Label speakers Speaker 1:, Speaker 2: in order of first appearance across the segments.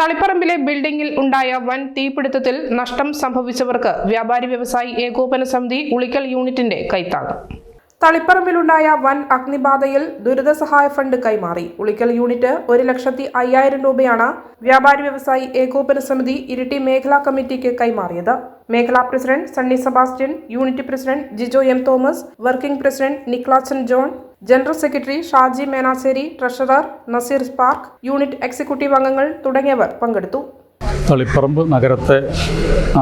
Speaker 1: തളിപ്പറമ്പിലെ ബിൽഡിംഗിൽ ഉണ്ടായ വൻ തീപിടുത്തത്തിൽ നഷ്ടം സംഭവിച്ചവർക്ക് വ്യാപാരി വ്യവസായി ഏകോപന സമിതി ഉളിക്കൽ യൂണിറ്റിന്റെ കൈത്താങ്ങ്. തളിപ്പറമ്പിലുണ്ടായ വൻ അഗ്നിബാധയിൽ ദുരിതസഹായ ഫണ്ട് കൈമാറി. ഉളിക്കൽ യൂണിറ്റ് ഒരു ലക്ഷത്തി അയ്യായിരം രൂപയാണ് വ്യാപാരി വ്യവസായി ഏകോപന സമിതി ഇരിട്ടി മേഖലാ കമ്മിറ്റിക്ക് കൈമാറിയത്. മേഖലാ president Sunny Sebastian unit president Jijo M Thomas working president Niklachan John general secretary Shaji Menassery treasurer Nazeer spark unit executive അംഗങ്ങൾ തുടങ്ങിയവർ പങ്കെടുത്തു.
Speaker 2: തളിപ്പറമ്പ് നഗരത്തെ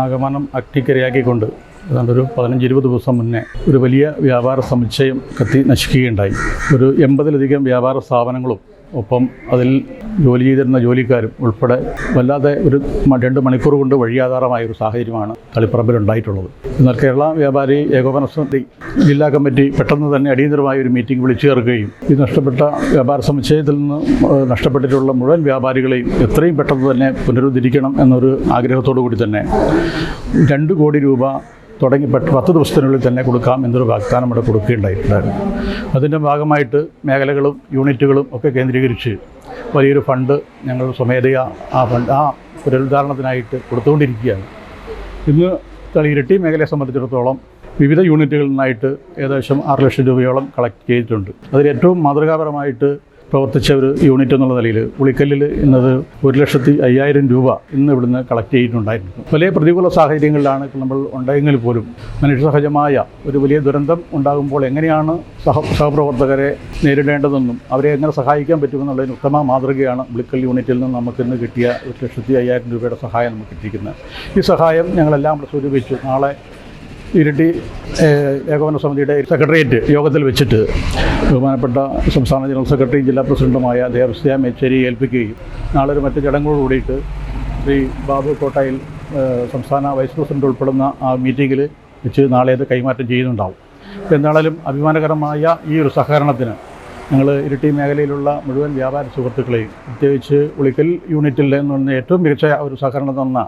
Speaker 2: ആഗമനം അഗ്നിക്കിരയാക്കിക്കൊണ്ട് ഏതാണ്ട് ഒരു പതിനഞ്ച് ഇരുപത് ദിവസം മുന്നേ ഒരു വലിയ വ്യാപാര സമുച്ചയം കത്തി നശിക്കുകയുണ്ടായി. ഒരു എൺപതിലധികം വ്യാപാര സ്ഥാപനങ്ങളും ഒപ്പം അതിൽ ജോലി ചെയ്തിരുന്ന ജോലിക്കാരും ഉൾപ്പെടെ വല്ലാതെ ഒരു രണ്ട് മണിക്കൂർ കൊണ്ട് വഴിയാധാരമായ ഒരു സാഹചര്യമാണ് തളിപ്പറമ്പിൽ ഉണ്ടായിട്ടുള്ളത്. എന്നാൽ കേരള വ്യാപാരി ഏകോപന സമിതി ജില്ലാ കമ്മിറ്റി പെട്ടെന്ന് തന്നെ അടിയന്തരമായ ഒരു മീറ്റിംഗ് വിളിച്ചു ചേർക്കുകയും ഈ നഷ്ടപ്പെട്ട വ്യാപാര സമുച്ചയത്തിൽ നിന്ന് നഷ്ടപ്പെട്ടിട്ടുള്ള മുഴുവൻ വ്യാപാരികളെയും എത്രയും പെട്ടെന്ന് തന്നെ പുനരുദ്ധരിക്കണം എന്നൊരു ആഗ്രഹത്തോടു കൂടി തന്നെ രണ്ട് കോടി രൂപ തുടങ്ങി പത്ത് ദിവസത്തിനുള്ളിൽ തന്നെ കൊടുക്കാം എന്നൊരു വാഗ്ദാനം ഇവിടെ കൊടുക്കുകയുണ്ടായിട്ടുണ്ടായിരുന്നു അതിന്റെ ഭാഗമായിട്ട് മേഖലകളും യൂണിറ്റുകളും ഒക്കെ കേന്ദ്രീകരിച്ച് വലിയൊരു ഫണ്ട് ഞങ്ങൾ സ്വമേധയാ ആ ഫണ്ട് ആ പുനരുദ്ധാരണത്തിനായിട്ട് കൊടുത്തുകൊണ്ടിരിക്കുകയാണ്. ഇന്ന് ഇരട്ടി മേഖലയെ സംബന്ധിച്ചിടത്തോളം വിവിധ യൂണിറ്റുകളിൽ നിന്നായിട്ട് ഏകദേശം ആറ് ലക്ഷം രൂപയോളം കളക്ട് ചെയ്തിട്ടുണ്ട്. അതിൽ ഏറ്റവും മാതൃകാപരമായിട്ട് പ്രവർത്തിച്ച ഒരു യൂണിറ്റ് എന്നുള്ള നിലയിൽ ഉളിക്കല്ലിൽ ഇന്നത് ഒരു ലക്ഷത്തി അയ്യായിരം രൂപ ഇന്ന് ഇവിടുന്ന് കളക്ട് ചെയ്തിട്ടുണ്ടായിരുന്നു. വലിയ പ്രതികൂല സാഹചര്യങ്ങളിലാണ് നമ്മൾ ഉണ്ടായെങ്കിൽ പോലും മനുഷ്യസഹജമായ ഒരു വലിയ ദുരന്തം ഉണ്ടാകുമ്പോൾ എങ്ങനെയാണ് സഹ സഹപ്രവർത്തകരെ നേരിടേണ്ടതെന്നും അവരെ എങ്ങനെ സഹായിക്കാൻ പറ്റുമെന്നുള്ളതിന് ഉത്തമ മാതൃകയാണ് ഉളിക്കൽ യൂണിറ്റിൽ നിന്ന് നമുക്ക് ഇന്ന് കിട്ടിയ ഒരു ലക്ഷത്തി അയ്യായിരം രൂപയുടെ സഹായം നമുക്ക് കിട്ടിയിരിക്കുന്നത്. ഈ സഹായം ഞങ്ങളെല്ലാം കൂടെ സൂചിപ്പിച്ചു നാളെ ഇരിട്ടി ഏകോപന സമിതിയുടെ സെക്രട്ടേറിയറ്റ് യോഗത്തിൽ വെച്ചിട്ട് ബഹുമാനപ്പെട്ട സംസ്ഥാന ജനറൽ സെക്രട്ടറിയും ജില്ലാ പ്രസിഡന്റുമായ ദേവസ്യ മെച്ചേരി ഏൽപ്പിക്കുകയും നാളെ ഒരു മറ്റ് ചടങ്ങോട് കൂടിയിട്ട് ശ്രീ ബാബു കോട്ടയിൽ സംസ്ഥാന വൈസ് പ്രസിഡന്റ് ഉൾപ്പെടുന്ന ആ മീറ്റിങ്ങിൽ വെച്ച് നാളെ അത് കൈമാറ്റം ചെയ്യുന്നുണ്ടാവും. എന്നാലും അഭിമാനകരമായ ഈ ഒരു സഹകരണത്തിന് ഞങ്ങൾ ഇരിട്ടി മേഖലയിലുള്ള മുഴുവൻ വ്യാപാര സുഹൃത്തുക്കളെയും പ്രത്യേകിച്ച് ഉളിക്കൽ യൂണിറ്റിൽ നിന്ന് ഏറ്റവും മികച്ച ഒരു സഹകരണം തന്ന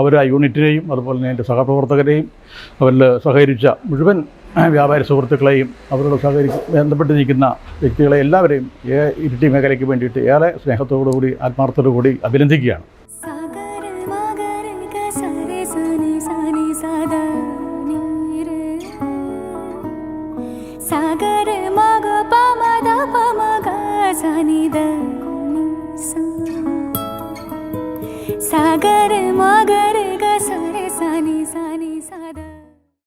Speaker 2: അവർ ആ യൂണിറ്റിനെയും അതുപോലെ തന്നെ എന്റെ സഹപ്രവർത്തകരെയും അവരിൽ സഹകരിച്ച മുഴുവൻ വ്യാപാര സുഹൃത്തുക്കളെയും അവരോട് സഹകരി ബന്ധപ്പെട്ട് നിൽക്കുന്ന വ്യക്തികളെ എല്ലാവരെയും ഇരിട്ടി മേഖലയ്ക്ക് വേണ്ടിയിട്ട് ഏറെ സ്നേഹത്തോടു കൂടി ആത്മാർത്ഥത്തോടു കൂടി അഭിനന്ദിക്കുകയാണ്.
Speaker 3: സാഗര ദ നി സ സാഗര മഗര